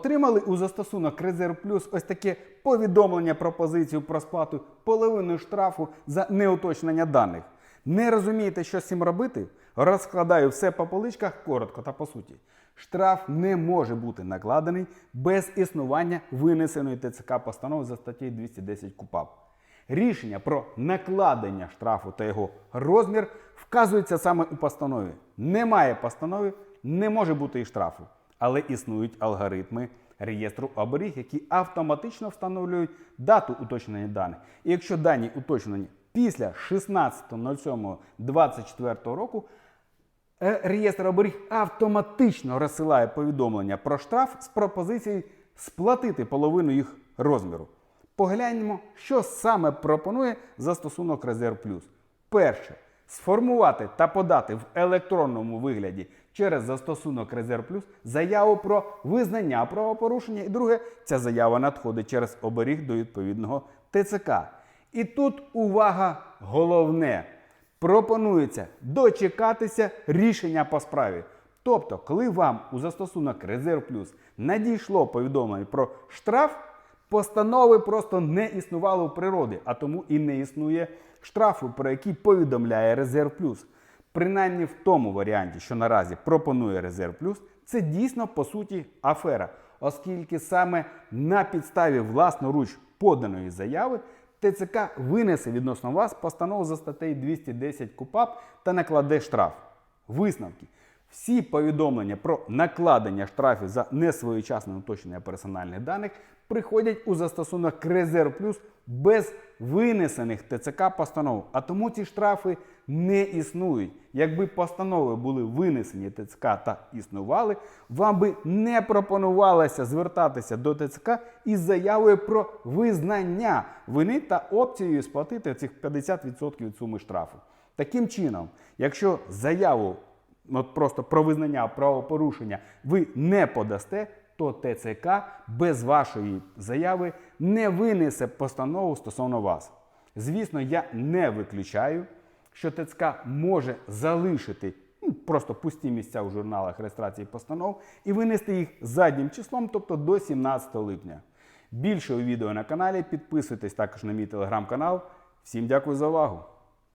Отримали у застосунок Резерв Плюс ось таке повідомлення про позицію про сплату половини штрафу за неуточнення даних. Не розумієте, що з цим робити? Розкладаю все по поличках коротко та по суті. Штраф не може бути накладений без існування винесеної ТЦК постанови за статтею 210 КУПАП. Рішення про накладення штрафу та його розмір вказується саме у постанові. Немає постанови, не може бути і штрафу. Але існують алгоритми реєстру оберіг, які автоматично встановлюють дату уточнення даних. І якщо дані уточнені після 16.07.24 року, Е, Реєстр оберіг автоматично розсилає повідомлення про штраф з пропозицією сплатити половину їх розміру. Погляньмо, що саме пропонує застосунок Резерв Плюс. Перше. Сформувати та подати в електронному вигляді через застосунок Резерв Плюс заяву про визнання правопорушення. І друге, ця заява надходить через оберіг до відповідного ТЦК. І тут увага головне пропонується дочекатися рішення по справі. Тобто, коли вам у застосунок Резерв Плюс надійшло повідомлення про штраф, постанови просто не існувало в природі, а тому і не існує штрафу, про який повідомляє Резерв Плюс. Принаймні в тому варіанті, що наразі пропонує Резерв Плюс, це дійсно по суті афера, оскільки саме на підставі власноруч поданої заяви ТЦК винесе відносно вас постанову за статтею 210 КУПАП та накладе штраф. Висновки. Всі повідомлення про накладення штрафів за несвоєчасне уточнення персональних даних приходять у застосунок Резерв Плюс без винесених ТЦК постанов. А тому ці штрафи не існують. Якби постанови були винесені ТЦК та існували, вам би не пропонувалося звертатися до ТЦК із заявою про визнання вини та опцією сплатити цих 50% від суми штрафу. Таким чином, якщо заяву от просто про визнання правопорушення ви не подасте, то ТЦК без вашої заяви не винесе постанову стосовно вас. Звісно, я не виключаю, що ТЦК може залишити ну, просто пусті місця у журналах реєстрації постанов і винести їх заднім числом, тобто до 17 липня. Більше у відео на каналі підписуйтесь також на мій телеграм-канал. Всім дякую за увагу!